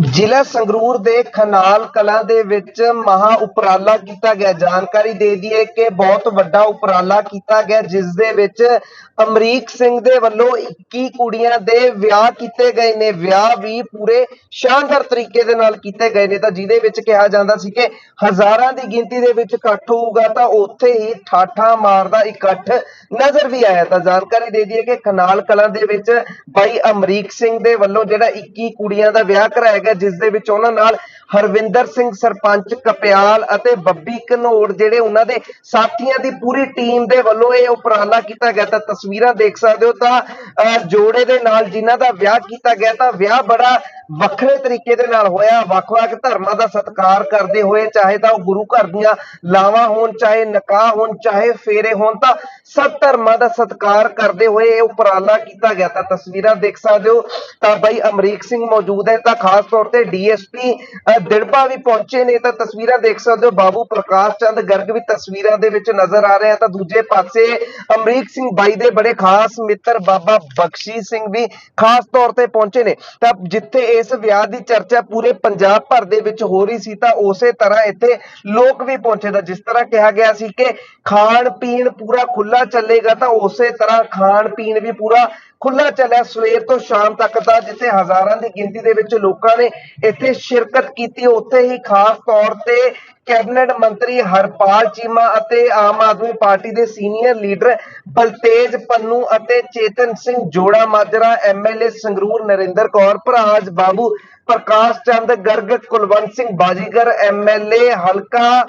ਜ਼ਿਲ੍ਹਾ ਸੰਗਰੂਰ ਦੇ ਖਨਾਲ ਕਲਾਂ ਦੇ ਵਿੱਚ ਮਹਾ ਉਪਰਾਲਾ ਕੀਤਾ ਗਿਆ। ਜਾਣਕਾਰੀ ਦੇ ਦਈਏ ਕਿ ਬਹੁਤ ਵੱਡਾ ਉਪਰਾਲਾ ਕੀਤਾ ਗਿਆ, ਜਿਸ ਦੇ ਵਿੱਚ ਅਮਰੀਕ ਸਿੰਘ ਦੇ ਵੱਲੋਂ 21 ਕੁੜੀਆਂ ਦੇ ਵਿਆਹ ਕੀਤੇ ਗਏ ਨੇ। ਵਿਆਹ ਵੀ ਪੂਰੇ ਸ਼ਾਨਦਾਰ ਤਰੀਕੇ ਦੇ ਨਾਲ ਕੀਤੇ ਗਏ ਨੇ। ਤਾਂ ਜਿਹਦੇ ਵਿੱਚ ਕਿਹਾ ਜਾਂਦਾ ਸੀ ਕਿ ਹਜ਼ਾਰਾਂ ਦੀ ਗਿਣਤੀ ਦੇ ਵਿੱਚ ਇਕੱਠ ਹੋਊਗਾ, ਤਾਂ ਉੱਥੇ ਹੀ ਠਾਠਾ ਮਾਰਦਾ ਇਕੱਠ ਨਜ਼ਰ ਵੀ ਆਇਆ। ਤਾਂ ਜਾਣਕਾਰੀ ਦੇ ਦਈਏ ਕਿ ਖਨਾਲ ਕਲਾਂ ਦੇ ਵਿੱਚ ਬਾਈ ਅਮਰੀਕ ਸਿੰਘ ਦੇ ਵੱਲੋਂ ਜਿਹੜਾ 21 ਕੁੜੀਆਂ ਦਾ ਵਿਆਹ ਕਰਾਇਆ ਗਿਆ ਜਿਸ ਦੇ ਵਿੱਚ ਉਹਨਾਂ ਨਾਲ ਹਰਵਿੰਦਰ ਸਿੰਘ ਸਰਪੰਚ ਕਪਿਆਲ ਅਤੇ ਬੱਬੀ ਘਨੌੜ ਜਿਹੜੇ ਉਹਨਾਂ ਦੇ ਸਾਥੀਆਂ ਦੀ ਪੂਰੀ ਟੀਮ ਦੇ ਵੱਲੋਂ ਇਹ ਉਪਰਾਲਾ ਕੀਤਾ ਗਿਆ ਤਾਂ ਤਸਵੀਰਾਂ ਦੇਖ ਸਕਦੇ ਹੋ ਤਾਂ ਅਹ, ਜੋੜੇ ਦੇ ਨਾਲ ਜਿਨ੍ਹਾਂ ਦਾ ਵਿਆਹ ਕੀਤਾ ਗਿਆ ਤਾਂ ਵਿਆਹ ਬੜਾ ਵੱਖਰੇ ਤਰੀਕੇ ਦੇ ਨਾਲ ਹੋਇਆ, ਵੱਖ-ਵੱਖ ਧਰਮਾਂ ਦਾ ਸਤਿਕਾਰ ਕਰਦੇ ਹੋਏ, ਚਾਹੇ ਤਾਂ ਉਹ ਗੁਰੂ ਘਰ ਦੀਆਂ ਲਾਵਾਂ ਹੋਣ, ਚਾਹੇ ਨਿਕਾਹ ਹੋਣ, ਚਾਹੇ ਫੇਰੇ ਹੋਣ, ਤਾਂ ਸਭ ਧਰਮਾਂ ਦਾ ਸਤਿਕਾਰ ਕਰਦੇ ਹੋਏ ਇਹ ਉਪਰਾਲਾ ਕੀਤਾ ਗਿਆ। ਤਾਂ ਤਸਵੀਰਾਂ ਦੇਖ ਸਕਦੇ ਹੋ। ਤਾਂ ਬਾਈ ਅਮਰੀਕ ਸਿੰਘ ਮੌਜੂਦ ਹੈ। ਤਾਂ ਖਾਸ ਤੌਰ ਤੇ ਡੀਐਸਪੀ ਦਿੜਪਾ ਵੀ ਪਹੁੰਚੇ ਨੇ। ਤਾਂ ਤਸਵੀਰਾਂ ਦੇਖ ਸਕਦੇ ਹੋ। ਬਾਬੂ ਪ੍ਰਕਾਸ਼ ਚੰਦ ਗਰਗ ਵੀ ਤਸਵੀਰਾਂ ਦੇ ਵਿੱਚ ਨਜ਼ਰ ਆ ਰਹੇ। ਆ ਤਾਂ ਦੂਜੇ ਪਾਸੇ ਅਮਰੀਕ ਸਿੰਘ ਬਾਈ ਦੇ ਬੜੇ ਖਾਸ ਮਿੱਤਰ ਬਾਬਾ ਬਖਸ਼ੀ ਸਿੰਘ ਵੀ ਖਾਸ ਤੌਰ ਤੇ ਪਹੁੰਚੇ ਨੇ। ਤਾਂ ਜਿੱਥੇ ਇਹ ਇਸ ਵਿਆਹ ਦੀ ਚਰਚਾ ਪੂਰੇ ਪੰਜਾਬ ਭਰ ਦੇ ਵਿੱਚ ਹੋ ਰਹੀ ਸੀ ਤਾਂ ਉਸੇ ਤਰ੍ਹਾਂ ਇੱਥੇ ਲੋਕ ਵੀ ਪਹੁੰਚੇ ਤਾਂ ਜਿਸ ਤਰ੍ਹਾਂ ਕਿਹਾ ਗਿਆ ਸੀ ਕਿ ਖਾਣ ਪੀਣ ਪੂਰਾ ਖੁੱਲਾ ਚੱਲੇਗਾ ਤਾਂ ਉਸੇ ਤਰ੍ਹਾਂ ਖਾਣ ਪੀਣ ਵੀ ਪੂਰਾ ਖੁੱਲਾ ਚੱਲਿਆ ਸਵੇਰ ਤੋਂ ਸ਼ਾਮ ਤੱਕ ਦਾ ਜਿੱਥੇ ਹਜ਼ਾਰਾਂ ਦੀ ਗਿਣਤੀ ਦੇ ਵਿੱਚ ਲੋਕਾਂ ਨੇ ਇੱਥੇ ਸ਼ਿਰਕਤ ਕੀਤੀ, ਉੱਥੇ ਹੀ ਖਾਸ ਤੌਰ ਤੇ ਕੈਬਨਿਟ ਮੰਤਰੀ ਹਰਪਾਲ ਚੀਮਾ ਅਤੇ ਆਮ ਆਦਮੀ ਪਾਰਟੀ ਦੇ ਸੀਨੀਅਰ ਲੀਡਰ ਬਲਤੇਜ ਪੰਨੂ ਅਤੇ Chetan Singh Jaura Majra M L A Sangrur Narinder Kaur Bharaj Babu Prakash Chand, Garg Kulwant Singh Bazigar M L A ਹਲਕਾ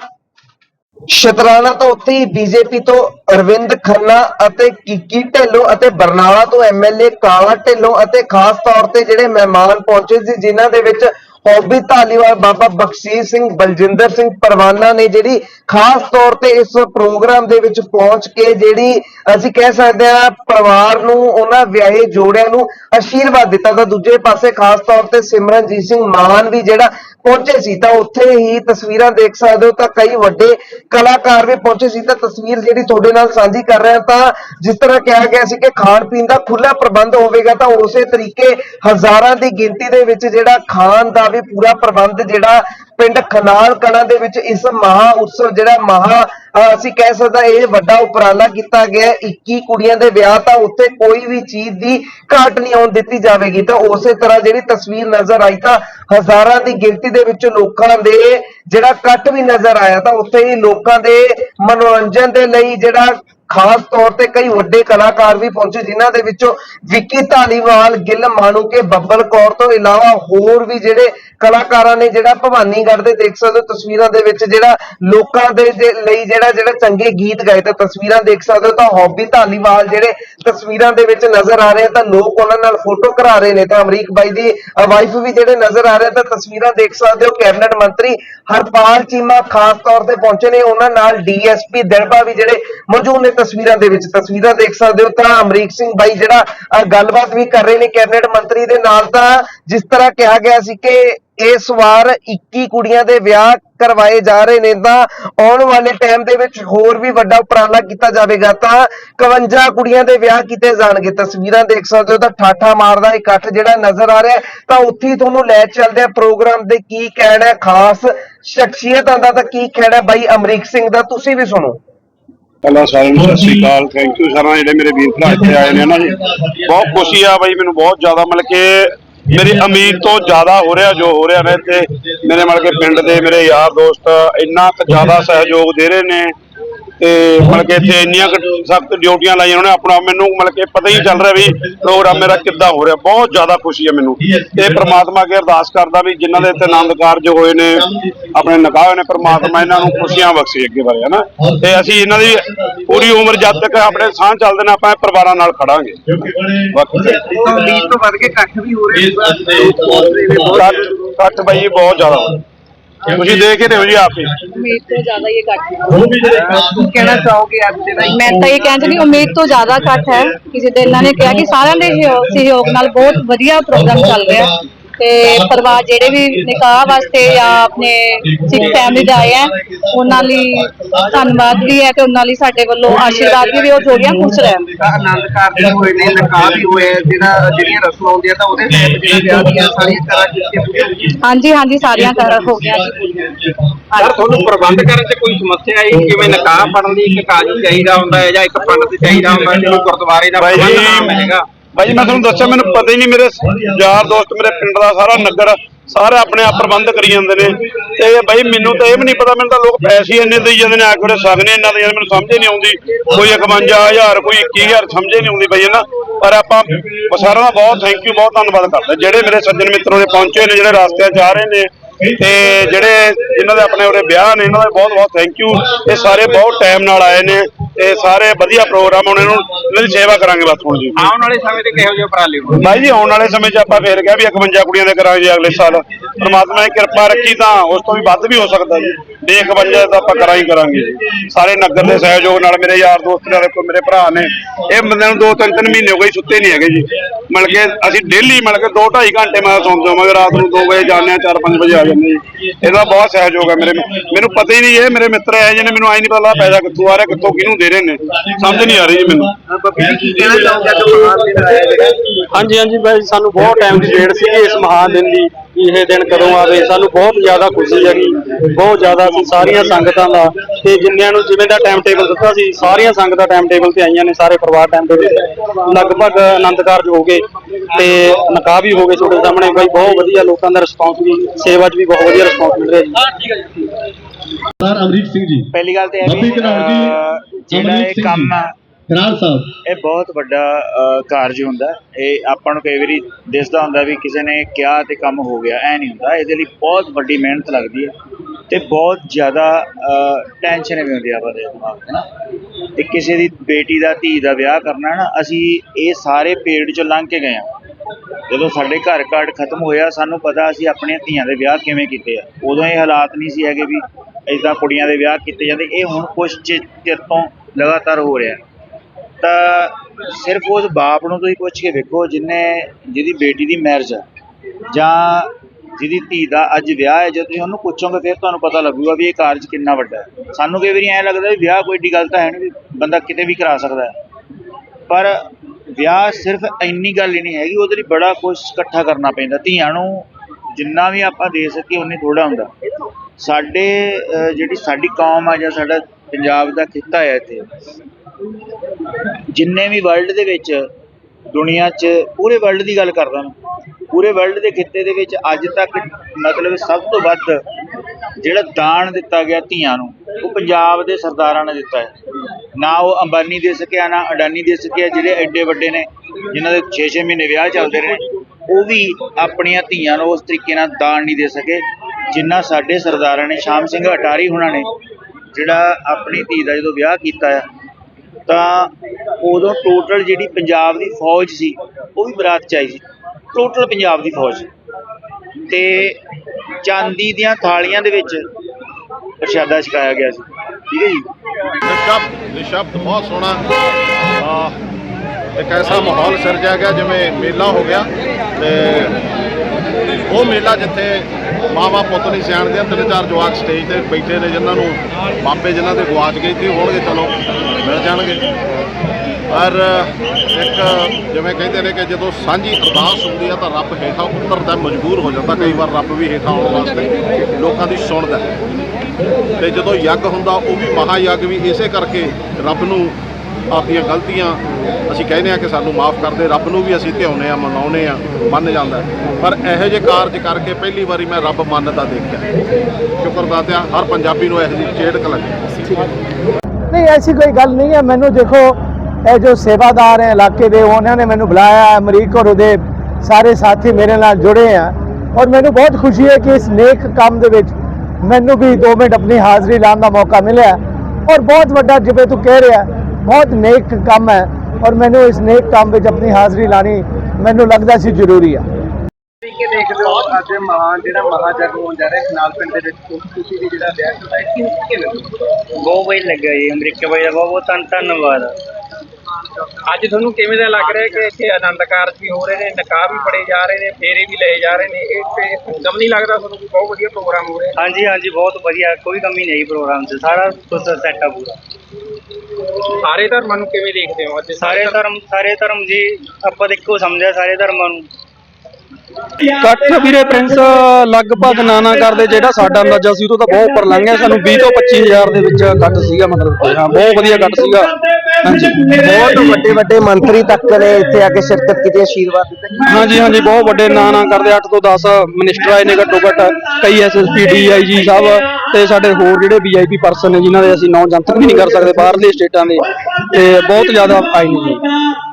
ਸ਼ਤਰਾਣਾ ਤੋਂ ਉੱਥੇ ਹੀ ਬੀਜੇਪੀ ਤੋਂ ਅਰਵਿੰਦ ਖੰਨਾ ਅਤੇ ਕਿੱਕੀ ਢਿੱਲੋਂ ਅਤੇ ਬਰਨਾਲਾ ਤੋਂ ਐਮਐਲਏ ਕਾਲਾ ਢਿੱਲੋਂ ਅਤੇ ਖਾਸ ਤੌਰ ਤੇ ਜਿਹੜੇ ਮਹਿਮਾਨ ਪਹੁੰਚੇ ਸੀ, ਜਿਨ੍ਹਾਂ ਦੇ ਵਿੱਚ ਹੌਬੀ ਧਾਲੀਵਾਲ, ਬਾਬਾ ਬਖਸ਼ੀਸ਼ ਸਿੰਘ, ਬਲਜਿੰਦਰ ਸਿੰਘ ਪਰਵਾਨਾ ਨੇ ਜਿਹੜੀ ਖਾਸ ਤੌਰ ਤੇ ਇਸ ਪ੍ਰੋਗਰਾਮ ਦੇ ਵਿੱਚ ਪਹੁੰਚ ਕੇ ਜਿਹੜੀ ਅਸੀਂ ਕਹਿ ਸਕਦੇ ਹਾਂ ਪਰਿਵਾਰ ਨੂੰ, ਉਹਨਾਂ ਵਿਆਹੇ ਜੋੜਿਆਂ ਨੂੰ ਆਸ਼ੀਰਵਾਦ ਦਿੱਤਾ। ਤਾਂ ਦੂਜੇ ਪਾਸੇ ਖਾਸ ਤੌਰ ਤੇ ਸਿਮਰਨਜੀਤ ਸਿੰਘ ਮਾਨ ਵੀ ਜਿਹੜਾ ਪਹੁੰਚੇ ਸੀ, ਤਾਂ ਉੱਥੇ ਹੀ ਤਸਵੀਰਾਂ ਦੇਖ ਸਕਦੇ ਹੋ, ਤਾਂ ਕਈ ਵੱਡੇ ਕਲਾਕਾਰ ਵੀ ਪਹੁੰਚੇ ਸੀ, ਤਾਂ ਤਸਵੀਰ ਜਿਹੜੀ ਤੁਹਾਡੇ ਨਾਲ ਸਾਂਝੀ ਕਰ ਰਹੇ ਹਾਂ, ਤਾਂ ਜਿਸ ਤਰ੍ਹਾਂ ਕਿਹਾ ਗਿਆ ਸੀ ਕਿ ਖਾਣ ਪੀਣ ਦਾ ਖੁੱਲਾ ਪ੍ਰਬੰਧ ਹੋਵੇਗਾ, ਤਾਂ ਉਸੇ ਤਰੀਕੇ ਹਜ਼ਾਰਾਂ ਦੀ ਗਿਣਤੀ ਦੇ ਵਿੱਚ ਜਿਹੜਾ ਖਾਣ ਦਾ ਵੀ ਪੂਰਾ ਪ੍ਰਬੰਧ ਜਿਹੜਾ ਪਿੰਡ ਖਨਾਲ ਕਲਾਂ ਦੇ ਵਿੱਚ ਇਸ ਮਹਾ ਉਤਸਵ ਜਿਹੜਾ ਮਹਾ ਅਸੀਂ ਕਹਿ ਸਕਦਾ ਇਹ ਵੱਡਾ ਉਪਰਾਲਾ ਕੀਤਾ ਗਿਆ 21 ਕੁੜੀਆਂ ਦੇ ਵਿਆਹ ਤਾਂ ਉੱਥੇ ਕੋਈ ਵੀ ਚੀਜ਼ ਦੀ ਘਾਟ ਨਹੀਂ ਆਉਣ ਦਿੱਤੀ ਜਾਵੇਗੀ। ਤਾਂ ਉਸੇ ਤਰ੍ਹਾਂ ਜਿਹੜੀ ਤਸਵੀਰ ਨਜ਼ਰ ਆਈ ਤਾਂ ਹਜ਼ਾਰਾਂ ਦੀ ਗਿਣਤੀ ਦੇ ਵਿੱਚ ਲੋਕਾਂ ਦੇ ਜਿਹੜਾ ਇਕੱਠ ਵੀ ਨਜ਼ਰ ਆਇਆ ਤਾਂ ਉੱਥੇ ਹੀ ਲੋਕਾਂ ਦੇ ਮਨੋਰੰਜਨ ਦੇ ਲਈ ਜਿਹੜਾ ਖਾਸ ਤੌਰ ਤੇ ਕਈ ਵੱਡੇ ਕਲਾਕਾਰ ਵੀ ਪਹੁੰਚੇ, ਜਿਨ੍ਹਾਂ ਦੇ ਵਿੱਚੋਂ ਵਿੱਕੀ ਧਾਲੀਵਾਲ, ਗਿੱਲ ਮਾਣੂਕੇ, ਬੱਬਲ ਕੌਰ ਤੋਂ ਇਲਾਵਾ ਹੋਰ ਵੀ ਜਿਹੜੇ ਕਲਾਕਾਰਾਂ ਨੇ ਜਿਹੜਾ ਭਵਾਨੀਗੜ੍ਹ ਦੇ ਦੇਖ ਸਕਦੇ ਹੋ ਤਸਵੀਰਾਂ ਦੇ ਵਿੱਚ ਜਿਹੜਾ ਲੋਕਾਂ ਦੇ ਜੇ- ਲਈ ਜਿਹੜਾ ਜਿਹੜਾ ਚੰਗੇ ਗੀਤ ਗਾਏ ਤਾਂ ਤਸਵੀਰਾਂ ਦੇਖ ਸਕਦੇ ਹੋ ਤਾਂ ਹੌਬੀ ਧਾਲੀਵਾਲ ਜਿਹੜੇ ਤਸਵੀਰਾਂ ਦੇ ਵਿੱਚ ਨਜ਼ਰ ਆ ਰਹੇ ਆ ਤਾਂ ਲੋਕ ਉਹਨਾਂ ਨਾਲ ਫੋਟੋ ਕਰਾ ਰਹੇ ਨੇ ਤਾਂ ਅਮਰੀਕ ਬਾਈ ਦੀ ਵਾਈਫ ਵੀ ਜਿਹੜੇ ਨਜ਼ਰ ਆ ਰਹੇ ਆ ਤਾਂ ਤਸਵੀਰਾਂ ਦੇਖ ਸਕਦੇ ਹੋ ਕੈਬਨਿਟ ਮੰਤਰੀ ਹਰਪਾਲ ਚੀਮਾ ਖਾਸ ਤੌਰ ਤੇ ਪਹੁੰਚੇ ਨੇ ਉਹਨਾਂ ਨਾਲ ਡੀਐਸਪੀ ਦਿੜਬਾ ਵੀ ਜਿਹੜੇ ਮੌਜੂਦ ਨੇ ਤਸਵੀਰਾਂ ਦੇ ਵਿੱਚ ਤਸਵੀਰਾਂ ਦੇਖ ਸਕਦੇ ਹੋ ਤਾਂ ਅਮਰੀਕ ਸਿੰਘ ਬਾਈ ਜਿਹੜਾ ਅ, ਗੱਲਬਾਤ ਵੀ ਕਰ ਰਹੇ ਨੇ ਕੈਬਨਿਟ ਮੰਤਰੀ ਦੇ ਨਾਲ ਤਾਂ ਜਿਸ ਤਰ੍ਹਾਂ ਕਿਹਾ ਗਿਆ ਸੀ ਕਿ ਇਸ ਵਾਰ 21 ਕੁੜੀਆਂ ਦੇ ਵਿਆਹ ਕਰਵਾਏ ਜਾ ਰਹੇ ਨੇ, ਤਾਂ ਆਉਣ ਵਾਲੇ ਟਾਈਮ ਦੇ ਵਿੱਚ ਹੋਰ ਵੀ ਵੱਡਾ ਉਪਰਾਲਾ ਕੀਤਾ ਜਾਵੇਗਾ, ਤਾਂ 51 ਕੁੜੀਆਂ ਦੇ ਵਿਆਹ ਕੀਤੇ ਜਾਣਗੇ। ਤਸਵੀਰਾਂ ਦੇਖ ਸਕਦੇ ਹੋ ਤਾਂ ਠਾਠਾ ਮਾਰਦਾ ਇਕੱਠ ਜਿਹੜਾ ਨਜ਼ਰ ਆ ਰਿਹਾ ਤਾਂ ਉੱਥੇ ਤੁਹਾਨੂੰ ਲੈ ਚੱਲਦੇ ਆ ਪ੍ਰੋਗਰਾਮ ਦੇ ਕੀ ਕਹਿਣਾ ਖਾਸ ਸ਼ਖਸੀਅਤਾਂ ਦਾ ਤਾਂ ਕੀ ਕਹਿਣਾ ਬਾਈ ਅਮਰੀਕ ਸਿੰਘ ਦਾ, ਤੁਸੀਂ ਵੀ ਸੁਣੋ। ਪਹਿਲਾਂ ਸਾਰਿਆਂ ਨੂੰ ਸਤਿ ਸ਼੍ਰੀ ਅਕਾਲ ਥੈਂਕ ਯੂ ਸਾਰਿਆਂ ਜਿਹੜੇ ਮੇਰੇ ਵੀਰ ਭਰਾ ਇੱਥੇ ਆਏ ਨੇ ਨਾ ਜੀ। ਬਹੁਤ ਖੁਸ਼ੀ ਆ ਬਾਈ, ਮੈਨੂੰ ਬਹੁਤ ਜ਼ਿਆਦਾ ਮਤਲਬ ਕਿ ਮੇਰੀ ਉਮੀਦ ਤੋਂ ਜ਼ਿਆਦਾ ਹੋ ਰਿਹਾ, ਜੋ ਹੋ ਰਿਹਾ ਨੇ ਤੇ ਮੇਰੇ ਮਤਲਬ ਕਿ ਪਿੰਡ ਦੇ ਮੇਰੇ ਯਾਰ ਦੋਸਤ ਇੰਨਾ ਕੁ ਜ਼ਿਆਦਾ ਸਹਿਯੋਗ ਦੇ ਰਹੇ ਨੇ ਤੇ ਮਤਲਬ ਕਿ ਇੱਥੇ ਇੰਨੀਆਂ ਸਖਤ ਡਿਊਟੀਆਂ ਲਾਈਆਂ ਉਹਨੇ ਆਪਣਾ ਮੈਨੂੰ ਮਤਲਬ ਕਿ ਪਤਾ ਹੀ ਚੱਲ ਰਿਹਾ ਵੀ ਪ੍ਰੋਗਰਾਮ ਮੇਰਾ ਕਿੱਦਾਂ ਹੋ ਰਿਹਾ। ਬਹੁਤ ਜ਼ਿਆਦਾ ਖੁਸ਼ੀ ਹੈ ਮੈਨੂੰ। ਤੇ ਪ੍ਰਮਾਤਮਾ ਅੱਗੇ ਅਰਦਾਸ ਕਰਦਾ ਵੀ ਜਿਨ੍ਹਾਂ ਦੇ ਇੱਥੇ ਆਨੰਦ ਕਾਰਜ ਹੋਏ ਨੇ ਆਪਣੇ ਨਿਕਾਹ ਹੋਏ ਨੇ ਪ੍ਰਮਾਤਮਾ ਇਹਨਾਂ ਨੂੰ ਖੁਸ਼ੀਆਂ ਬਖਸ਼ੇ ਅੱਗੇ ਬਾਰੇ ਹਨਾ। ਤੇ ਅਸੀਂ ਇਹਨਾਂ ਦੀ ਪੂਰੀ ਉਮਰ ਜਦ ਤੱਕ ਆਪਣੇ ਸਾਹ ਚੱਲਦੇ ਨੇ ਆਪਾਂ ਪਰਿਵਾਰਾਂ ਨਾਲ ਖੜਾਂਗੇ। ਬਾਕੀ ਉਮੀਦ ਤੋਂ ਵੱਧ ਕੇ ਇਕੱਠ ਵੀ ਹੋ ਕੱਟ ਕੱਟ ਬਾਈ ਬਹੁਤ ਜ਼ਿਆਦਾ। ਰਿਹਾ। ਤੁਸੀਂ ਦੇਖ ਰਹੇ ਹੋ ਜੀ ਆਪ ਹੀ। ਉਮੀਦ ਤੋਂ ਜ਼ਿਆਦਾ ਹੀ ਘੱਟ ਹੈ। ਕੀ ਕਹਿਣਾ ਚਾਹੋਗੇ ਅੱਜ ਦੇ ਦਾ ਮੈਂ ਤਾਂ ਇਹ ਕਹਿਣ ਚਾਹੁੰਦੀ ਉਮੀਦ ਤੋਂ ਜ਼ਿਆਦਾ ਘੱਟ ਹੈ। ਕਿਸੇ ਦੇ ਇਹਨਾਂ ਨੇ ਕਿਹਾ ਕਿ ਸਾਰਿਆਂ ਦੇ ਸਹਿਯੋਗ- ਸਹਿਯੋਗ ਨਾਲ ਬਹੁਤ ਵਧੀਆ ਪ੍ਰੋਗਰਾਮ ਚੱਲ ਰਿਹਾ। ਤੇ ਪਰਿਵਾਰ ਜਿਹੜੇ ਵੀ ਨਿਕਾਹ ਵਾਸਤੇ ਜਾਂ ਆਪਣੇ ਸਿੱਖ ਫੈਮਿਲੀ ਦਾ ਆਏ ਆ ਉਹਨਾਂ ਲਈ ਧੰਨਵਾਦ ਵੀ ਹੈ ਤੇ ਉਹਨਾਂ ਲਈ ਸਾਡੇ ਵੱਲੋਂ ਆਸ਼ੀਰਵਾਦ ਵੀ ਵੀ ਉਹ ਜੋੜੀਆਂ ਖੁਸ਼ ਰਹਿਣ। ਆਨੰਦ ਕਾਰਜ ਹੋਏ ਨੇ ਨਕਾਹ ਵੀ ਹੋਏ ਜਿਹੜਾ ਜਿਹੜੀਆਂ ਰਸਮਾਂ ਹੁੰਦੀਆਂ ਤਾਂ ਉਹਦੇ ਤਹਿਤ ਜਿਹੜਾ ਵਿਆਹ ਦੀਆਂ ਸਾਰੀਆਂ ਤਰ੍ਹਾਂ ਕੀਤੀਆਂ ਹਾਂਜੀ ਹਾਂਜੀ ਸਾਰੀਆਂ ਕਰ ਹੋ ਗਿਆ ਜੀ। ਸਰ ਤੁਹਾਨੂੰ ਪ੍ਰਬੰਧ ਕਰਨ 'ਚ ਕੋਈ ਸਮੱਸਿਆ ਆਈ? ਜਿਵੇਂ ਨਿਕਾਹ ਪੜਨ ਲਈ ਇੱਕ ਕਾਜੀ ਚਾਹੀਦਾ ਹੁੰਦਾ ਹੈ ਜਾਂ ਇੱਕ ਪੰਡਤ ਚਾਹੀਦਾ ਹੁੰਦਾ ਹੈ ਜਿਹਨੂੰ ਗੁਰਦੁਆਰੇ ਦਾ ਪ੍ਰਬੰਧ ਨਾ ਮਿਲੇਗਾ? ਬਾਈ ਜੀ ਮੈਂ ਤੁਹਾਨੂੰ ਦੱਸਿਆ, ਮੈਨੂੰ ਪਤਾ ਹੀ ਨਹੀਂ ਮੇਰੇ ਯਾਰ ਦੋਸਤ, ਮੇਰੇ ਪਿੰਡ ਦਾ ਸਾਰਾ ਨਗਰ, ਸਾਰੇ ਆਪਣੇ ਆਪ ਪ੍ਰਬੰਧ ਕਰੀ ਜਾਂਦੇ ਨੇ। ਤੇ ਬਾਈ, ਮੈਨੂੰ ਤਾਂ ਇਹ ਵੀ ਨਹੀਂ ਪਤਾ, ਮੈਨੂੰ ਤਾਂ ਲੋਕ ਪੈਸੇ ਇੰਨੇ ਦੇਈ ਜਾਂਦੇ ਨੇ ਆਖਰੇ ਸਗਨੇ ਇਹਨਾਂ ਦੇ ਜਾਂਦੇ, ਮੈਨੂੰ ਸਮਝ ਹੀ ਨਹੀਂ ਆਉਂਦੀ। ਕੋਈ 51000 ਕੋਈ 21000 ਸਮਝ ਹੀ ਨਹੀਂ ਆਉਂਦੀ ਬਾਈ ਇਹਨਾਂ ਪਰ ਆਪਾਂ ਸਾਰਿਆਂ ਦਾ ਬਹੁਤ ਥੈਂਕ ਯੂ ਬਹੁਤ ਧੰਨਵਾਦ ਕਰਦੇ ਜਿਹੜੇ ਮੇਰੇ ਸੱਜਣ ਮਿੱਤਰੋਂ ਦੇ ਪਹੁੰਚੇ ਨੇ, ਜਿਹੜੇ ਰਾਸਤੇ 'ਚ ਆ ਰਹੇ ਨੇ, ਤੇ ਜਿਹੜੇ ਇਹਨਾਂ ਦੇ ਆਪਣੇ ਉਰੇ ਵਿਆਹ ਨੇ, ਇਹਨਾਂ ਦਾ ਬਹੁਤ ਬਹੁਤ ਥੈਂਕ ਯੂ ਇਹ ਸਾਰੇ ਬਹੁਤ ਟਾਈਮ ਨਾਲ ਆਏ ਨੇ। ਤੇ ਸਾਰੇ ਵਧੀਆ ਪ੍ਰੋਗਰਾਮ ਹੋਣੇ ਨੂੰ ਇਹਨਾਂ ਦੀ ਸੇਵਾ ਕਰਾਂਗੇ ਬਸ ਹੁਣ ਜੀ। ਆਉਣ ਵਾਲੇ ਸਮੇਂ ਤੇ ਕਿਹੋ ਜਿਹੇ ਉਪਰਾਲੇ ਹੋਣ ਬਾਈ ਜੀ ਆਉਣ ਵਾਲੇ ਸਮੇਂ 'ਚ ਆਪਾਂ ਫੇਰ ਗਿਆ ਵੀ 51 ਕੁੜੀਆਂ ਦੇ ਕਰਾਂਗੇ ਅਗਲੇ ਸਾਲ। ਪਰਮਾਤਮਾ ਨੇ ਕਿਰਪਾ ਰੱਖੀ ਤਾਂ ਉਸ ਤੋਂ ਵੀ ਵੱਧ ਵੀ ਹੋ ਸਕਦਾ ਜੀ। ਦੇ 51 ਤਾਂ ਆਪਾਂ ਕਰਾਂ ਹੀ ਕਰਾਂਗੇ ਜੀ। ਸਾਰੇ ਨਗਰ ਦੇ ਸਹਿਯੋਗ ਨਾਲ ਮੇਰੇ ਯਾਰ ਦੋਸਤ ਨਾਲ ਦੇਖੋ ਮੇਰੇ ਭਰਾ ਨੇ। ਇਹ ਬੰਦੇ ਨੂੰ ਦੋ ਤਿੰਨ ਤਿੰਨ ਮਹੀਨੇ ਹੋ ਗਏ ਸੁੱਤੇ ਨਹੀਂ ਹੈਗੇ ਜੀ। ਮਿਲ ਕੇ ਅਸੀਂ ਡੇਲੀ ਮਿਲ ਕੇ 2 2.5 ਘੰਟੇ ਮੈਂ ਸੌਂਦੇ ਹੋਵਾਂਗੇ ਰਾਤ ਨੂੰ 2 ਵਜੇ ਜਾਂਦੇ ਆ 4-5 ਵਜੇ ਆ ਜਾਂਦੇ ਜੀ। ਇਹਦਾ ਬਹੁਤ ਸਹਿਯੋਗ ਹੈ ਮੇਰੇ ਮੈਨੂੰ ਪਤਾ ਹੀ ਨਹੀਂ ਇਹ ਮੇਰੇ ਮਿੱਤਰ ਹੈ ਜਿਹਨੇ ਮੈਨੂੰ ਆਈ ਨਹੀਂ ਪਤਾ ਪੈਸਾ ਕਿੱਥੋਂ ਆ ਰਿਹਾ, ਕਿੱਥੋਂ ਕਿਹਨੂੰ ਦੇ ਰਹੇ ਨੇ। ਸਮਝ ਨਹੀਂ ਆ ਰਹੀ ਜੀ ਮੈਨੂੰ। ਹਾਂਜੀ ਹਾਂਜੀ ਬਾਈ ਸਾਨੂੰ ਬਹੁਤ ਟਾਈਮ ਦੀ ਵੇਟ ਸੀ ਇਸ ਮਹਾਨ ਦਿਨ ਦੀ। ਇਹ ਦਿਨ ਕਦੋਂ ਆਵੇ ਸਾਨੂੰ ਬਹੁਤ ਜ਼ਿਆਦਾ ਖੁਸ਼ੀ ਹੈਗੀ ਬਹੁਤ ਜ਼ਿਆਦਾ ਅਸੀਂ ਸਾਰੀਆਂ ਸੰਗਤਾਂ ਦਾ ਤੇ ਜਿੰਨਿਆਂ ਨੂੰ ਜਿਵੇਂ ਦਾ ਟਾਈਮ ਟੇਬਲ ਦਿੱਤਾ ਸੀ ਸਾਰੀਆਂ ਸੰਗਤਾਂ ਟਾਈਮ ਟੇਬਲ ਤੇ ਆਈਆਂ ਨੇ ਸਾਰੇ ਪਰਿਵਾਰ ਟਾਈਮ ਦੇ ਵਿੱਚ ਲਗਭਗ ਆਨੰਦ ਕਾਰਜ ਹੋ ਗਏ ਤੇ ਨਿਕਾਹ ਵੀ ਹੋ ਗਏ ਤੁਹਾਡੇ ਸਾਹਮਣੇ। ਬਾਈ ਬਹੁਤ ਵਧੀਆ ਲੋਕਾਂ ਦਾ ਰਿਸਪੌਂਸ ਵੀ ਸੇਵਾ 'ਚ ਵੀ ਬਹੁਤ ਵਧੀਆ ਰਿਸਪੌਂਸ ਮਿਲ ਰਿਹਾ ਜੀ। ਸਰ ਅਮਰੀਕ ਸਿੰਘ ਜੀ। ਪਹਿਲੀ ਗੱਲ ਤੇ ਬੱਬੀ ਵੀ ਜਿਹੜਾ ਇਹ ਕੰਮ ਜੀ। ਸਾਹਿਬ। ਇਹ ਬਹੁਤ ਵੱਡਾ ਅਹ, ਕਾਰਜ ਹੁੰਦਾ। ਹੈ। ਇਹ ਆਪਾਂ ਨੂੰ ਕਈ ਵਾਰੀ ਦਿਸਦਾ ਹੁੰਦਾ ਵੀ ਕਿਸੇ ਨੇ ਕਿਹਾ ਤੇ ਕੰਮ ਹੋ ਗਿਆ ਐ ਨਹੀਂ ਹੁੰਦਾ। ਇਹਦੇ ਲਈ ਬਹੁਤ ਵੱਡੀ ਮਿਹਨਤ ਲੱਗਦੀ ਹੈ ਤੇ ਬਹੁਤ ਜ਼ਿਆਦਾ ਟੈਨਸ਼ਨ ਵੀ ਹੁੰਦੀ ਆ ਆਪਾਂ ਦੇ ਦਿਮਾਗ ਤੇ ਨਾ। ਤੇ ਕਿਸੇ ਦੀ ਬੇਟੀ ਦਾ ਧੀ ਦਾ ਵਿਆਹ ਕਰਨਾ ਨਾ ਅਸੀਂ ਇਹ ਸਾਰੇ ਪੀਰੀਅਡ ਚੋਂ ਲੰਘ ਕੇ ਗਏ ਆ ਜਦੋਂ ਸਾਡੇ ਘਰ ਕਾਰਡ ਖਤਮ ਹੋਇਆ ਸਾਨੂੰ ਪਤਾ ਅਸੀਂ ਆਪਣੀਆਂ ਧੀਆਂ ਦੇ ਵਿਆਹ ਕਿਵੇਂ ਕੀਤੇ ਆ। ਉਦੋਂ ਇਹ ਹਾਲਾਤ ਨਹੀਂ ਸੀ ਹੈਗੇ ਵੀ ਇਦਾਂ ਕੁੜੀਆਂ ਦੇ ਵਿਆਹ ਕੀਤੇ ਜਾਂਦੇ। ਇਹ ਹੁਣ ਕੁਝ ਚਿਰ ਤੋਂ ਲਗਾਤਾਰ ਹੋ ਰਿਹਾ। ਤਾਂ ਸਿਰਫ ਉਸ ਬਾਪ ਨੂੰ ਤੁਸੀਂ ਪੁੱਛ ਕੇ ਵੇਖੋ ਜਿਨੇ ਜਿਹਦੀ ਬੇਟੀ ਦੀ ਮੈਰਿਜ ਆ, ਜਾਂ ਜਿਹਦੀ ਧੀ ਦਾ ਅੱਜ ਵਿਆਹ ਹੈ, ਜੇ ਤੁਸੀਂ ਉਹਨੂੰ ਪੁੱਛੋਗੇ ਫਿਰ ਤੁਹਾਨੂੰ ਪਤਾ ਲੱਗੂਗਾ ਵੀ ਇਹ ਕਾਰਜ ਕਿੰਨਾ ਵੱਡਾ ਹੈ। ਸਾਨੂੰ ਕਈ ਵਾਰੀ ਐਂ ਲੱਗਦਾ ਵੀ ਵਿਆਹ ਕੋਈ ਏਡੀ ਗੱਲ ਤਾਂ ਹੈ ਨਹੀਂ ਵੀ ਬੰਦਾ ਕਿਤੇ ਵੀ ਕਰਾ ਸਕਦਾ ਹੈ। ਪਰ ਵਿਆਹ ਸਿਰਫ ਇੰਨੀ ਗੱਲ ਹੀ ਨਹੀਂ ਹੈਗੀ, ਉਹਦੇ ਲਈ ਬੜਾ ਕੁਝ ਇਕੱਠਾ ਕਰਨਾ ਪੈਂਦਾ। ਧੀਆਂ ਨੂੰ ਜਿੰਨਾ ਵੀ ਆਪਾਂ ਦੇ ਸਕੀਏ, ਉਨੀ ਥੋੜਾ ਹੁੰਦਾ। ਸਾਡੇ ਜਿਹੜੀ ਸਾਡੀ ਕੌਮ ਆ ਜਾਂ ਸਾਡਾ ਪੰਜਾਬ ਦਾ ਖਿੱਤਾ ਹੈ ਇੱਥੇ ਜਿੰਨੇ ਵੀ ਵਰਲਡ ਦੇ ਵਿੱਚ ਦੁਨੀਆ 'ਚ ਪੂਰੇ ਵਰਲਡ ਦੀ ਗੱਲ ਕਰਦਾ ਮੈਂ, ਪੂਰੇ ਵਰਲਡ ਦੇ ਖਿੱਤੇ ਦੇ ਵਿੱਚ ਅੱਜ ਤੱਕ ਮਤਲਬ ਸਭ ਤੋਂ ਵੱਧ ਜਿਹੜਾ ਦਾਨ ਦਿੱਤਾ ਗਿਆ ਧੀਆਂ ਨੂੰ, ਉਹ ਪੰਜਾਬ ਦੇ ਸਰਦਾਰਾਂ ਨੇ ਦਿੱਤਾ ਹੈ। ਨਾ ਉਹ ਅੰਬਾਨੀ ਦੇ ਸਕਿਆ ਨਾ ਅਡਾਨੀ ਦੇ ਸਕਿਆ ਜਿਹੜੇ ਐਡੇ ਵੱਡੇ ਨੇ, ਜਿਨ੍ਹਾਂ ਦੇ 6-6 ਮਹੀਨੇ ਵਿਆਹ ਚੱਲਦੇ ਨੇ, ਉਹ ਵੀ ਆਪਣੀਆਂ ਧੀਆਂ ਨੂੰ ਉਸ ਤਰੀਕੇ ਨਾਲ ਦਾਨ ਨਹੀਂ ਦੇ ਸਕੇ, ਜਿੰਨਾ ਸਾਡੇ ਸਰਦਾਰਾਂ ਨੇ, ਸ਼ਾਮ ਸਿੰਘ ਅਟਾਰੀ ਹੁਣਾਂ ਨੇ, ਜਿਹੜਾ ਆਪਣੀ ਧੀ ਦਾ ਜਦੋਂ ਵਿਆਹ ਕੀਤਾ ਆ ਤਾਂ ਉਦੋਂ ਟੋਟਲ ਜਿਹੜੀ ਪੰਜਾਬ ਦੀ ਫੌਜ ਸੀ ਉਹ ਵੀ ਬਰਾਤ ਚ ਆਈ ਸੀ। ਟੋਟਲ ਪੰਜਾਬ ਦੀ ਫੌਜ। ਤੇ ਚਾਂਦੀ ਦੀਆਂ ਥਾਲੀਆਂ ਦੇ ਵਿੱਚ ਪ੍ਰਸ਼ਾਦਾ ਛਕਾਇਆ ਗਿਆ ਸੀ। ਠੀਕ ਹੈ ਜੀ? ਨਿਸ਼ਬਦ ਨਿਸ਼ਬਦ ਬਹੁਤ ਸੋਹਣਾ। ਅਹ, ਇੱਕ ਐਸਾ ਮਾਹੌਲ ਸਿਰਜਿਆ ਗਿਆ ਜਿਵੇਂ ਮੇਲਾ ਹੋ ਗਿਆ। ਤੇ ਉਹ ਮੇਲਾ ਜਿੱਥੇ ਮਾਵਾ ਪੁੱਤ ਨਹੀਂ ਸਿਆਣਦੇ ਤਿੰਨ ਚਾਰ ਜਵਾਕ ਸਟੇਜ ਤੇ ਬੈਠੇ ਨੇ ਜਿਨ੍ਹਾਂ ਨੂੰ ਮਾਪੇ ਜਿਨ੍ਹਾਂ ਦੇ ਗਵਾਚ ਗਏ ਸੀ ਹੋਣਗੇ ਚਲੋ। ਮਿਲ ਜਾਣਗੇ ਪਰ ਇੱਕ ਜਿਵੇਂ ਕਹਿੰਦੇ ਨੇ ਕਿ ਜਦੋਂ ਸਾਂਝੀ ਅਰਦਾਸ ਹੁੰਦੀ ਆ ਤਾਂ ਰੱਬ ਹੇਠਾਂ ਉਤਰਦਾ, ਮਜਬੂਰ ਹੋ ਜਾਂਦਾ। ਕਈ ਵਾਰ ਰੱਬ ਵੀ ਹੇਠਾਂ ਆਉਣ ਵਾਸਤੇ ਲੋਕਾਂ ਦੀ ਸੁਣਦਾ। ਹੈ। ਤੇ ਜਦੋਂ ਯੱਗ ਹੁੰਦਾ, ਉਹ ਵੀ ਮਹਾ ਯੱਗ ਵੀ ਇਸੇ ਕਰਕੇ ਰੱਬ ਨੂੰ ਆਪਣੀਆਂ ਗਲਤੀਆਂ ਅਸੀਂ ਕਹਿੰਦੇ ਆ ਕਿ ਸਾਨੂੰ ਮਾਫ ਕਰ ਦੇ। ਰੱਬ ਨੂੰ ਵੀ ਅਸੀਂ ਧਿਆਉਨੇ ਆ ਮਨਾਉਨੇ ਆ ਮੰਨ ਜਾਂਦਾ ਪਰ ਇਹੋ ਜਿਹੇ ਕਾਰਜ ਕਰਕੇ ਪਹਿਲੀ ਵਾਰੀ ਮੈਂ ਰੱਬ ਮੰਨਦਾ ਦੇਖਿਆ। ਸ਼ੁਕਰਦਾਤਿਆ ਹਰ ਪੰਜਾਬੀ ਨੂੰ ਇਹੋ ਜਿਹੀ ਚੇੜਕ ਲੱਗੀ। ਨਹੀਂ, ਐਸੀ ਕੋਈ ਗੱਲ ਨਹੀਂ ਹੈ। ਮੈਨੂੰ ਦੇਖੋ, ਇਹ ਜੋ ਸੇਵਾਦਾਰ ਹੈ ਇਲਾਕੇ ਦੇ, ਉਹਨਾਂ ਨੇ ਮੈਨੂੰ ਬੁਲਾਇਆ, ਅਮਰੀਕ ਔਰ ਉਹਦੇ ਸਾਰੇ ਸਾਥੀ ਮੇਰੇ ਨਾਲ ਜੁੜੇ ਆ। ਔਰ ਮੈਨੂੰ ਬਹੁਤ ਖੁਸ਼ੀ ਹੈ ਕਿ ਇਸ ਨੇਕ ਕੰਮ ਦੇ ਵਿੱਚ ਮੈਨੂੰ ਵੀ 2 ਮਿੰਟ ਆਪਣੀ ਹਾਜ਼ਰੀ ਲਾਉਣ ਦਾ ਮੌਕਾ ਮਿਲਿਆ। ਔਰ ਬਹੁਤ ਵੱਡਾ, ਜਿਵੇਂ ਤੂੰ ਕਹਿ ਰਿਹਾ, ਬਹੁਤ ਨੇਕ ਕੰਮ ਹੈ। ਔਰ ਮੈਨੂੰ ਇਸ ਨੇਕ ਕੰਮ ਵਿੱਚ ਆਪਣੀ ਹਾਜ਼ਰੀ ਲਾਣੀ ਮੈਨੂੰ ਲੱਗਦਾ ਸੀ ਜ਼ਰੂਰੀ ਆ। ਤਰੀਕੇ ਦੇਖਦੇ ਹੋ? ਅੱਜ ਮਹਾਨ ਜਿਹੜਾ ਮਹਾਜਗ ਹੋਣ ਜਾ ਰਿਹਾ ਖਨਾਲ ਪਿੰਡ ਦੇ ਵਿੱਚ। ਤੁਸੀਂ ਵੀ ਜਿਹੜਾ ਵਿਆਹ ਕੀਤਾ ਹੈ ਕਿ ਕਿਵੇਂ ਬਹੁਤ ਵਧੀਆ ਲੱਗਿਆ ਜੀ ਅਮਰੀਕਾ ਬਾਈ ਦਾ ਬਹੁਤ ਬਹੁਤ ਧੰਨ ਧੰਨਵਾਦ। ਅੱਜ ਤੁਹਾਨੂੰ ਕਿਵੇਂ ਦਾ ਲੱਗ ਰਿਹਾ ਕਿ ਇੱਥੇ ਆਨੰਦ ਕਾਰਜ ਵੀ ਹੋ ਰਹੇ ਨੇ ਨਿਕਾਹ ਵੀ ਫੜੇ ਜਾ ਰਹੇ ਨੇ ਫੇਰੇ ਵੀ ਲਏ ਜਾ ਰਹੇ ਨੇ ਇਹ ਤੇ ਗਮ ਨਹੀਂ ਲੱਗਦਾ ਤੁਹਾਨੂੰ ਕਿ ਬਹੁਤ ਵਧੀਆ ਪ੍ਰੋਗਰਾਮ ਹੋ ਰਿਹਾ ਹਾਂਜੀ ਹਾਂਜੀ ਬਹੁਤ ਵਧੀਆ ਕੋਈ ਕਮੀ ਨਹੀਂ ਪ੍ਰੋਗਰਾਮ 'ਚ ਸਾਰਾ ਕੁਝ ਸੈੱਟ ਆ ਪੂਰਾ। ਸਾਰੇ ਧਰਮਾਂ ਨੂੰ ਕਿਵੇਂ ਦੇਖਦੇ ਹੋ ਅੱਜ? ਸਾਰੇ ਧਰਮ ਸਾਰੇ ਧਰਮ ਜੀ ਆਪਾਂ ਇੱਕੋ ਸਮਝਿਆ ਸਾਰੇ ਧਰਮਾਂ ਨੂੰ। ਕੱਟ ਵੀਰੇ ਪ੍ਰਿੰਸ ਲਗਭਗ ਨਾ ਨਾ ਕਰਦੇ ਜਿਹੜਾ ਸਾਡਾ ਅੰਦਾਜ਼ਾ ਸੀ ਉਹ ਤੋਂ ਬਹੁਤ ਉੱਪਰ ਲੰਘ ਗਿਆ। ਸਾਨੂੰ 20 ਤੋਂ 25000 ਦੇ ਵਿੱਚ ਕੱਟ ਸੀਗਾ ਮਤਲਬ ਹਾਂ ਬਹੁਤ ਵਧੀਆ ਕੱਟ ਸੀਗਾ। ਹਾਂਜੀ। ਬਹੁਤ ਵੱਡੇ ਵੱਡੇ ਮੰਤਰੀ ਤੱਕ ਨੇ ਇੱਥੇ ਆ ਕੇ ਸ਼ਿਰਕਤ ਕੀਤੀ ਆਸ਼ੀਰਵਾਦ ਦਿੱਤਾ। ਹਾਂਜੀ ਹਾਂਜੀ ਬਹੁਤ ਵੱਡੇ ਨਾਂ ਨਾ ਕਰਦੇ 8 ਤੋਂ 10 ਮਿਨਿਸਟਰ ਆਏ ਨੇ ਘੱਟੋ ਘੱਟ ਕਈ ਐਸਐਸਪੀ ਡੀਆਈਜੀ ਸਾਹਿਬ ਤੇ ਸਾਡੇ ਹੋਰ ਜਿਹੜੇ ਵੀਆਈਪੀ ਪਰਸਨ ਨੇ ਜਿਨ੍ਹਾਂ ਦੇ ਅਸੀਂ ਨਾਂ ਜਨਤਕ ਵੀ ਨਹੀਂ ਕਰ ਸਕਦੇ ਬਾਹਰਲੇ ਸਟੇਟਾਂ ਦੇ ਤੇ ਬਹੁਤ ਜ਼ਿਆਦਾ ਆਏ ਨੇ ਜੀ।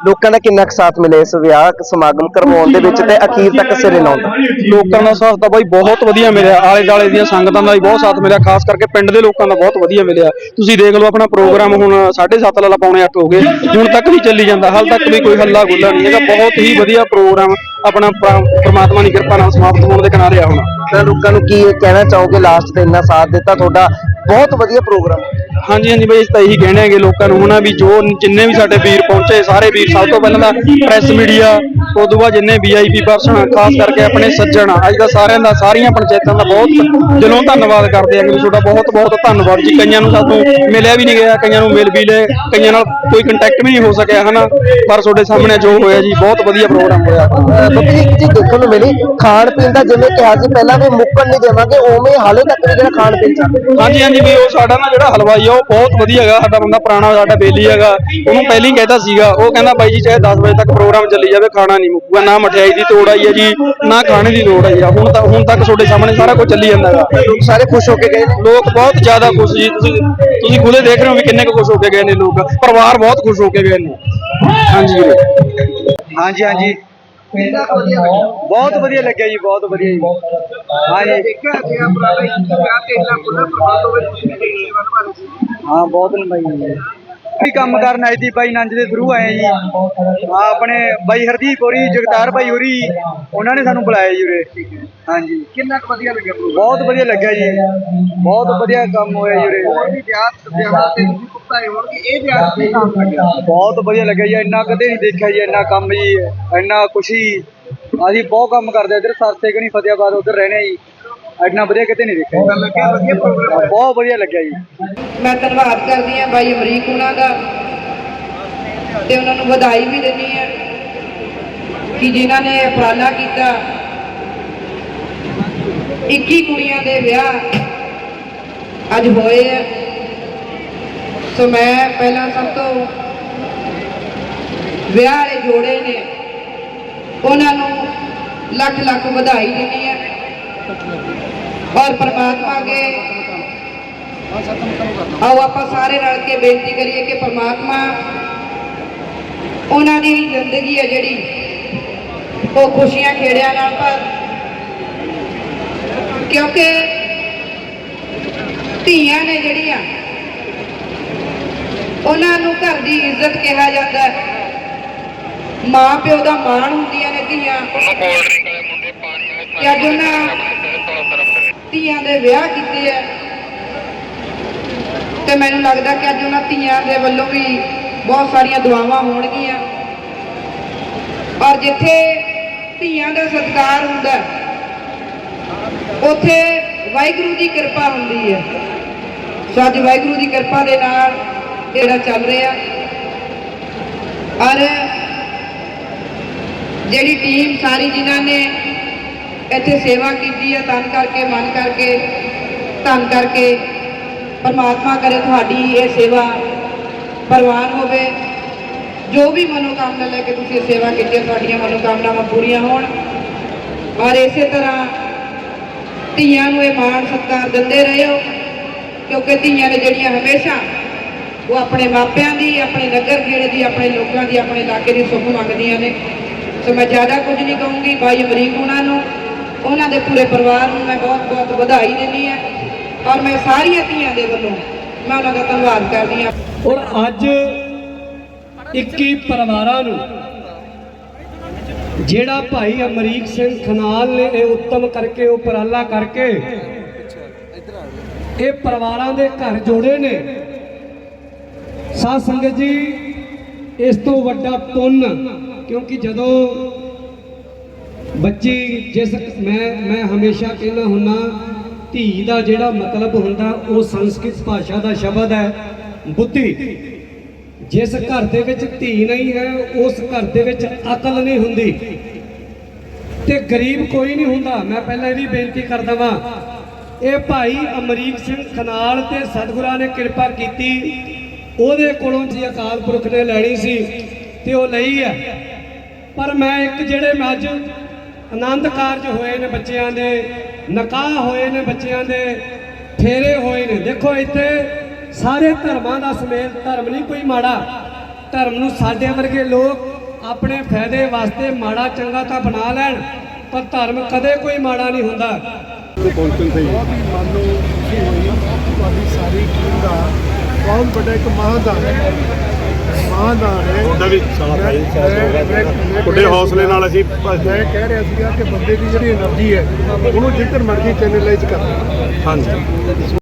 ਲੋਕਾਂ ਦਾ ਕਿੰਨਾ ਕੁ ਸਾਥ ਮਿਲੇ ਇਸ ਵਿਆਹ ਸਮਾਗਮ ਕਰਵਾਉਣ ਦੇ ਵਿੱਚ ਤੇ ਅਖੀਰ ਤੱਕ ਸਿਰੇ ਲਾਉਣ ਦਾ ਲੋਕਾਂ ਦਾ ਸਾਥ ਤਾਂ ਬਾਈ ਬਹੁਤ ਵਧੀਆ ਮਿਲਿਆ। ਆਲੇ ਦਾਲੇ ਦੀਆਂ ਸੰਗਤਾਂ ਦਾ ਵੀ ਬਹੁਤ ਸਾਥ ਮਿਲਿਆ ਖਾਸ ਕਰਕੇ ਪਿੰਡ ਦੇ ਲੋਕਾਂ ਦਾ ਬਹੁਤ ਵਧੀਆ ਮਿਲਿਆ। ਤੁਸੀਂ ਦੇਖ ਲਓ ਆਪਣਾ ਪ੍ਰੋਗਰਾਮ ਹੁਣ 7:30 ਲਾ ਪੌਣੇ 8 ਹੋ ਗਏ। ਹੁਣ ਤੱਕ ਵੀ ਚੱਲੀ ਜਾਂਦਾ। ਹਾਲ ਤੱਕ ਵੀ ਕੋਈ ਹੱਲਾ ਗੁੱਲਾ ਨਹੀਂ ਹੈਗਾ। ਬਹੁਤ ਹੀ ਵਧੀਆ ਪ੍ਰੋਗਰਾਮ ਆਪਣਾ ਪ੍ਰਮਾਤਮਾ ਦੀ ਕਿਰਪਾ ਨਾਲ ਸਮਾਪਤ ਹੋਣ ਦੇ ਕਿਨਾਰੇ ਆ ਹੁਣ। ਤਾਂ ਲੋਕਾਂ ਨੂੰ ਕੀ ਕਹਿਣਾ ਚਾਹੋਗੇ? ਲਾਸਟ ਤੇ ਇੰਨਾ ਸਾਥ ਦਿੱਤਾ। ਤੁਹਾਡਾ ਬਹੁਤ ਵਧੀਆ ਪ੍ਰੋਗਰਾਮ। ਹਾਂਜੀ ਹਾਂਜੀ ਬਈ ਅਸੀਂ ਤਾਂ ਇਹੀ ਕਹਿਣੇ ਹੈਗੇ ਲੋਕਾਂ ਨੂੰ ਹੁਣ ਵੀ ਜੋ ਜਿੰਨੇ ਵੀ ਸਾਡੇ ਵੀਰ ਪਹੁੰਚੇ ਸਾਰੇ ਵੀਰ ਸਭ ਤੋਂ ਪਹਿਲਾਂ ਤਾਂ ਪ੍ਰੈਸ ਮੀਡੀਆ ਉਸ ਤੋਂ ਬਾਅਦ ਜਿੰਨੇ ਵੀਆਈਪੀ ਪਰਸਨ ਖਾਸ ਕਰਕੇ ਆਪਣੇ ਸੱਜਣ ਅੱਜ ਦਾ ਸਾਰਿਆਂ ਦਾ ਸਾਰੀਆਂ ਪੰਚਾਇਤਾਂ ਦਾ ਬਹੁਤ ਦਿਲੋਂ ਧੰਨਵਾਦ ਕਰਦੇ ਹਾਂ ਕਿ ਤੁਹਾਡਾ ਬਹੁਤ ਬਹੁਤ ਧੰਨਵਾਦ ਜੀ। ਕਈਆਂ ਨੂੰ ਸਾਨੂੰ ਮਿਲਿਆ ਵੀ ਨਹੀਂ ਗਿਆ ਕਈਆਂ ਨੂੰ ਮਿਲ ਵੀ ਲਏ ਕਈਆਂ ਨਾਲ ਕੋਈ ਕੰਟੈਕਟ ਵੀ ਨਹੀਂ ਹੋ ਸਕਿਆ ਹਨਾ? ਪਰ ਤੁਹਾਡੇ ਸਾਹਮਣੇ ਜੋ ਹੋਇਆ ਜੀ ਬਹੁਤ ਵਧੀਆ ਪ੍ਰੋਗਰਾਮ ਹੋਇਆ। ਬੱਬੀ ਜੀ ਇੱਕ ਚੀਜ਼ ਦੇਖਣ ਨੂੰ ਮਿਲੀ ਖਾਣ ਪੀਣ ਦਾ ਜਿਵੇਂ ਕਿਹਾ ਸੀ ਪਹਿਲਾਂ ਵੀ ਮੁੱਕਣ ਨਹੀਂ ਦੇਵਾਂਗੇ ਉਵੇਂ ਹਾਲੇ ਤੱਕ ਵੀ ਜਿਹੜਾ ਖਾਣ ਪੀਣ ਚੱਲ ਹਾਂਜੀ ਹਾਂਜੀ ਵੀ ਉਹ ਸਾਡਾ ਨਾ ਜਿਹੜਾ ਹਲਵਾਈ ਉਹ ਬਹੁਤ ਵਧੀਆ ਹੈਗਾ ਸਾਡਾ ਬੰਦਾ ਪੁਰਾਣਾ ਸਾਡਾ ਬੇਲੀ ਹੈਗਾ। ਉਹਨੂੰ ਪਹਿਲਾਂ ਹੀ ਕਹਿਤਾ ਸੀਗਾ ਉਹ ਕਹਿੰਦਾ ਬਾਈ ਜੀ ਚਾਹੇ 10 ਵਜੇ ਤੱਕ ਪ੍ਰੋਗਰਾਮ ਚੱਲੀ ਜਾਵੇ ਖਾਣਾ ਨਹੀਂ ਮੁੱਕੂਗਾ ਨਾ ਮਠਿਆਈ ਦੀ ਤੋੜ ਆਈ ਹੈ ਜੀ ਨਾ ਖਾਣੇ ਦੀ ਲੋੜ ਆਈ ਆ ਹੁਣ ਤਾਂ ਹੁਣ ਤੱਕ ਤੁਹਾਡੇ ਸਾਹਮਣੇ ਸਾਰਾ ਕੁਝ ਚੱਲੀ ਜਾਂਦਾ ਹੈਗਾ। ਲੋਕ ਸਾਰੇ ਖੁਸ਼ ਹੋ ਕੇ ਗਏ ਲੋਕ ਬਹੁਤ ਜ਼ਿਆਦਾ ਖੁਸ਼ ਜੀ। ਤੁਸੀਂ ਤੁਸੀਂ ਖੁਦੇ ਦੇਖ ਰਹੇ ਹੋ ਵੀ ਕਿੰਨੇ ਕੁ ਖੁਸ਼ ਹੋ ਕੇ ਗਏ ਨੇ ਲੋਕ। ਪਰਿਵਾਰ ਬਹੁਤ ਖੁਸ਼ ਹੋ ਕੇ ਗਏ ਨੇ। ਹਾਂਜੀ। ਹਾਂਜੀ ਹਾਂਜੀ। ਬਹੁਤ ਵਧੀਆ ਲੱਗਿਆ ਜੀ ਬਹੁਤ ਵਧੀਆ ਜੀ। ਹਾਂਜੀ ਦੇਖਿਆ ਤੇ ਇੰਨਾ ਖੁੱਲਾ ਪ੍ਰਬੰਧ ਹੋਵੇ ਤੁਸੀਂ ਹਾਂ ਬਹੁਤ ਲੰਬਾਈ ਵੀ ਕੰਮ ਕਰਨ ਆਏ ਸੀ ਬਾਈ ਨੰਜ ਦੇ ਥਰੂ ਆਏ ਜੀ। ਹਾਂ ਆਪਣੇ ਬਾਈ ਹਰਦੀਪ ਹੋਰੀ ਜਗਤਾਰ ਬਾਈ ਹੋਰੀ ਉਹਨਾਂ ਨੇ ਸਾਨੂੰ ਬੁਲਾਇਆ ਜੀ ਉਰੇ। ਹਾਂਜੀ। ਕਿੰਨਾ ਕੁ ਵਧੀਆ ਲੱਗਿਆ ਬਹੁਤ ਵਧੀਆ ਲੱਗਿਆ ਜੀ। ਬਹੁਤ ਵਧੀਆ ਕੰਮ ਹੋਇਆ ਜੀ ਉਰੇ। ਹੋਰ ਵੀ ਵਿਆਹ ਵਿਆਹਾਂ ਤੇ ਤੁਸੀਂ ਪੁੱਤਾਏ ਹੋਣਗੇ ਇਹ ਵਿਆਹ ਤੇ ਕੰਮ ਲੱਗਿਆ ਬਹੁਤ ਵਧੀਆ ਲੱਗਿਆ ਜੀ ਇੰਨਾ ਕਦੇ ਨਹੀਂ ਦੇਖਿਆ ਜੀ ਇੰਨਾ ਕੰਮ ਜੀ ਇੰਨਾ ਖੁਸ਼ੀ। ਅਸੀਂ ਬਹੁਤ ਕੰਮ ਕਰਦੇ ਇੱਧਰ ਸਰਸੇ ਕਣੀ ਫਤਿਆਬਾਦ ਉਧਰ ਰਹਿਣੇ ਆ ਜੀ। ਇੰਨਾ ਵਧੀਆ ਕਿਤੇ ਨਹੀਂ ਦੇਖਿਆ ਬਹੁਤ ਵਧੀਆ ਲੱਗਿਆ ਜੀ। ਮੈਂ ਧੰਨਵਾਦ ਕਰਦੀ ਹਾਂ ਬਾਈ ਅਮਰੀਕ ਉਹਨਾਂ ਦਾ ਤੇ ਉਹਨਾਂ ਨੂੰ ਵਧਾਈ ਵੀ ਦਿੰਦੀ ਹਾਂ ਕਿ ਜਿਨ੍ਹਾਂ ਨੇ ਉਪਰਾਲਾ ਕੀਤਾ। 21 ਕੁੜੀਆਂ ਦੇ ਵਿਆਹ ਅੱਜ ਹੋਏ ਆ। ਸੋ ਮੈਂ ਪਹਿਲਾਂ ਸਭ ਤੋਂ ਵਿਆਹ ਵਾਲੇ ਜੋੜੇ ਨੇ ਉਹਨਾਂ ਨੂੰ ਲੱਖ ਲੱਖ ਵਧਾਈ ਦਿੰਦੀ ਹਾਂ। ਔਰ ਪ੍ਰਮਾਤਮਾ ਅੱਗੇ। ਆਓ ਆਪਾਂ ਸਾਰੇ ਰਲ ਕੇ ਬੇਨਤੀ ਕਰੀਏ ਕਿ ਪਰਮਾਤਮਾ ਉਹਨਾਂ ਦੀ ਜ਼ਿੰਦਗੀ ਹੈ ਜਿਹੜੀ, ਉਹ ਖੁਸ਼ੀਆਂ ਖੇੜਿਆਂ ਨਾਲ ਪਰ ਕਿਉਂਕਿ ਧੀਆਂ ਨੇ ਜਿਹੜੀਆਂ, ਉਹਨਾਂ ਨੂੰ ਘਰ ਦੀ ਇੱਜ਼ਤ ਕਿਹਾ ਜਾਂਦਾ ਹੈ। ਮਾਂ ਪਿਓ ਦਾ ਮਾਣ ਹੁੰਦੀਆਂ ਨੇ ਧੀਆਂ। ਕਿ ਅੱਜ ਉਹਨਾਂ ਧੀਆਂ ਦੇ ਵਿਆਹ ਕੀਤੇ ਆ। ਤੇ ਮੈਨੂੰ ਲੱਗਦਾ ਕਿ ਅੱਜ ਉਹਨਾਂ ਧੀਆਂ ਦੇ ਵੱਲੋਂ ਵੀ ਬਹੁਤ ਸਾਰੀਆਂ ਦੁਆਵਾਂ ਹੋਣਗੀਆਂ। ਔਰ ਜਿੱਥੇ ਧੀਆਂ ਦਾ ਸਤਿਕਾਰ ਹੁੰਦਾ ਹੈ, ਉੱਥੇ ਵਾਹਿਗੁਰੂ ਦੀ ਕਿਰਪਾ ਹੁੰਦੀ ਹੈ। ਸੋ ਅੱਜ ਵਾਹਿਗੁਰੂ ਦੀ ਕਿਰਪਾ ਦੇ ਨਾਲ ਜਿਹੜਾ ਚੱਲ ਰਿਹਾ। ਔਰ ਜਿਹੜੀ ਟੀਮ ਸਾਰੀ ਜਿਨ੍ਹਾਂ ਨੇ ਇੱਥੇ ਸੇਵਾ ਕੀਤੀ ਹੈ ਤਨ ਕਰਕੇ, ਮਨ ਕਰਕੇ, ਧਨ ਕਰਕੇ, ਪਰਮਾਤਮਾ ਕਰੇ ਤੁਹਾਡੀ ਇਹ ਸੇਵਾ ਪ੍ਰਵਾਨ ਹੋਵੇ। ਜੋ ਵੀ ਮਨੋਕਾਮਨਾ ਲੈ ਕੇ ਤੁਸੀਂ ਸੇਵਾ ਕੀਤੀ ਹੈ ਤੁਹਾਡੀਆਂ ਮਨੋਕਾਮਨਾਵਾਂ ਪੂਰੀਆਂ ਹੋਣ। ਔਰ ਇਸੇ ਤਰ੍ਹਾਂ ਧੀਆਂ ਨੂੰ ਇਹ ਮਾਣ ਸਤਿਕਾਰ ਦਿੰਦੇ ਰਹੋ, ਕਿਉਂਕਿ ਧੀਆਂ ਨੇ ਜਿਹੜੀਆਂ ਹਮੇਸ਼ਾ ਉਹ ਆਪਣੇ ਮਾਪਿਆਂ ਦੀ, ਆਪਣੇ ਨਗਰ ਖੇੜੇ ਦੀ, ਆਪਣੇ ਲੋਕਾਂ ਦੀ, ਆਪਣੇ ਇਲਾਕੇ ਦੀ ਸੁੱਖ ਮੰਗਦੀਆਂ ਨੇ। ਸੋ ਮੈਂ ਜ਼ਿਆਦਾ ਕੁਝ ਨਹੀਂ ਕਹੂੰਗੀ ਭਾਈ ਅਮਰੀਕ ਉਹਨਾਂ ਨੂੰ। ਉਹਨਾਂ ਦੇ ਪੂਰੇ ਪਰਿਵਾਰ ਨੂੰ ਮੈਂ ਬਹੁਤ ਬਹੁਤ ਵਧਾਈ ਦਿੰਦੀ ਹਾਂ ਔਰ ਮੈਂ ਸਾਰੀਆਂ ਧੀਆਂ ਦੇ ਵੱਲੋਂ ਮੈਂ ਉਹਨਾਂ ਦਾ ਧੰਨਵਾਦ ਕਰਦੀ ਹਾਂ। ਔਰ ਅੱਜ 21 ਪਰਿਵਾਰਾਂ ਨੂੰ ਜਿਹੜਾ ਭਾਈ ਅਮਰੀਕ ਸਿੰਘ ਖਨਾਲ ਨੇ ਇਹ ਉੱਤਮ ਕਰਕੇ, ਉਪਰਾਲਾ ਕਰਕੇ ਇਹ ਪਰਿਵਾਰਾਂ ਦੇ ਘਰ ਜੋੜੇ ਨੇ। ਸਾਧ ਸੰਗਤ ਜੀ, ਇਸ ਤੋਂ ਵੱਡਾ ਪੁੰਨ, ਕਿਉਂਕਿ ਜਦੋਂ ਬੱਚੀ, ਜਿਸ ਮੈਂ ਮੈਂ ਹਮੇਸ਼ਾ ਕਹਿੰਦਾ ਹੁੰਨਾ ਧੀ ਦਾ ਜਿਹੜਾ ਮਤਲਬ ਹੁੰਦਾ, ਉਹ ਸੰਸਕ੍ਰਿਤ ਭਾਸ਼ਾ ਦਾ ਸ਼ਬਦ ਹੈ, ਬੁੱਧੀ। ਜਿਸ ਘਰ ਦੇ ਵਿੱਚ ਧੀ ਨਹੀਂ ਹੈ, ਉਸ ਘਰ ਦੇ ਵਿੱਚ ਅਕਲ ਨਹੀਂ ਹੁੰਦੀ। ਤੇ ਗਰੀਬ ਕੋਈ ਨਹੀਂ ਹੁੰਦਾ। ਮੈਂ ਪਹਿਲਾਂ ਇਹ ਵੀ ਬੇਨਤੀ ਕਰਦਾ ਵਾਂ ਇਹ ਭਾਈ ਅਮਰੀਕ ਸਿੰਘ ਖਨਾਲ ਤੇ ਸਤਿਗੁਰਾਂ ਨੇ ਕਿਰਪਾ ਕੀਤੀ। ਉਹਦੇ ਕੋਲੋਂ ਜੀ ਅਕਾਲ ਪੁਰਖ ਨੇ ਲੈਣੀ ਸੀ ਤੇ ਉਹ ਲਈ ਹੈ। ਪਰ ਮੈਂ ਇੱਕ ਜਿਹੜੇ ਮੈਂ ਅੱਜ ਆਨੰਦ ਕਾਰਜ ਹੋਏ ਨੇ ਬੱਚਿਆਂ ਦੇ ਨਿਕਾਹ ਹੋਏ ਨੇ ਬੱਚਿਆਂ ਦੇ ਫੇਰੇ ਹੋਏ ਨੇ। ਦੇਖੋ ਇੱਥੇ ਸਾਰੇ ਧਰਮਾਂ ਦਾ ਸਮੇਲ ਧਰਮ ਨਹੀਂ ਕੋਈ ਮਾੜਾ। ਧਰਮ ਨੂੰ ਸਾਡੇ ਵਰਗੇ ਲੋਕ ਆਪਣੇ ਫਾਇਦੇ ਵਾਸਤੇ ਮਾੜਾ ਚੰਗਾ ਤਾਂ ਬਣਾ ਲੈਣ ਪਰ ਧਰਮ ਕਦੇ ਕੋਈ ਮਾੜਾ ਨਹੀਂ ਹੁੰਦਾ। ਤੁਹਾਡੀ ਸਾਰੀ ਟੀਮ ਦਾ ਬਹੁਤ ਵੱਡਾ ਇੱਕ ਮਹਾਦਾਨ ਹੈ। ਸਮਾਧਾਨ ਹੌਸਲੇ ਨਾਲ ਅਸੀਂ ਮੈਂ ਕਹਿ ਰਿਹਾ ਸੀਗਾ ਕਿ ਬੰਦੇ ਦੀ ਜਿਹੜੀ એનર્ਜੀ ਹੈ ਉਹਨੂੰ ਜਿੱਧਰ ਮਰਜ਼ੀ ਚੈਨਲਾਈਜ਼ ਕਰ। ਹਾਂਜੀ।